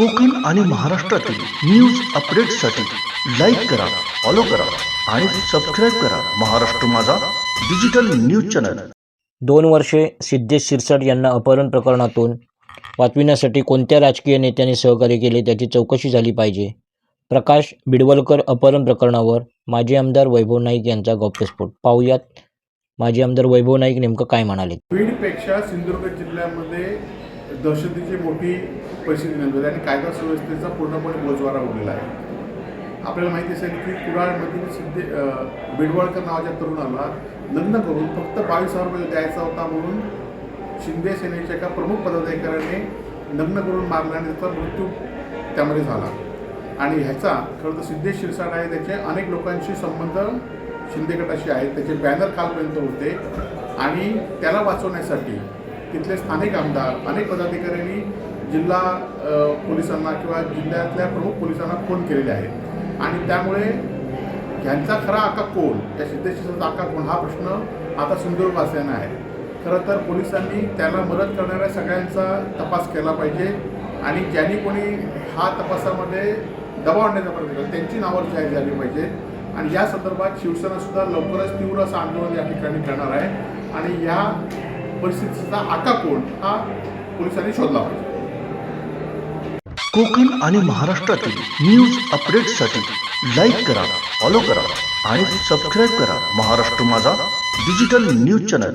आणि महाराष्ट्रातील न्यूज अपडेट्ससाठी लाईक करा फॉलो करा आणि सबस्क्राईब करा महाराष्ट्र माझा डिजिटल न्यूज चॅनल दोन वर्षे सिद्धेश शिरसाट यांना अपहरण प्रकरणातून वाचविण्यासाठी कोणत्या राजकीय नेत्याने सहकार्य केले त्याची चौकशी झाली पाहिजे. प्रकाश बिडवलकर अपहरण प्रकरणावर माजी आमदार वैभव नाईक यांचा गौप्यस्फोट पाहुयात माजी आमदार वैभव नाईक नेमकं काय म्हणाले? बीडपेक्षा सिंधुदुर्ग जिल्ह्यामध्ये दहशतीची मोठी परिस्थिती निर्माण झाली आणि कायदा सुव्यवस्थेचा पूर्णपणे बोजवारा उडलेला आहे. आपल्याला माहिती असेल की कुडाळमधील सिद्धे अं, बिडवळकर नावाच्या तरुणाला लग्न करून फक्त बावीस हजार रुपये द्यायचा होता म्हणून शिंदे सेनेच्या एका प्रमुख पदाधिकाऱ्याने लग्न करून मारल्याने त्याचा मृत्यू त्यामध्ये झाला. आणि ह्याचा खरं तर सिद्धेश शिरसाट आहे त्याचे अनेक लोकांशी संबंध शिंदे गटाशी आहेत त्याचे बॅनर कालपर्यंत होते. आणि त्याला वाचवण्यासाठी तिथले स्थानिक आमदार अनेक पदाधिकाऱ्यांनी जिल्हा पोलिसांना किंवा जिल्ह्यातल्या प्रमुख पोलिसांना फोन केलेले आहेत. आणि त्यामुळे ह्यांचा खरा आका कोण? या सिद्धेश्वरचा आका कोण? हा प्रश्न आता सिंधुदुर्गवासियांना आहे. खरं तर पोलिसांनी त्याला मदत करणाऱ्या सगळ्यांचा तपास केला पाहिजे आणि ज्यांनी कोणी हा तपासामध्ये दबाव आणण्याचा प्रयत्न केला त्यांची नावं जाहीर झाली पाहिजे. आणि या संदर्भात शिवसेना सुद्धा लवकरच तीव्र असं आंदोलन या ठिकाणी करणार आहे. आणि या परिस्थितीचा आका कोण हा पोलिसांनी शोधला पाहिजे कोकण आणि महाराष्ट्रातील न्यूज अपडेटसाठी लाईक करा फॉलो करा आणि सबस्क्राईब करा महाराष्ट्र माझा डिजिटल न्यूज चॅनल.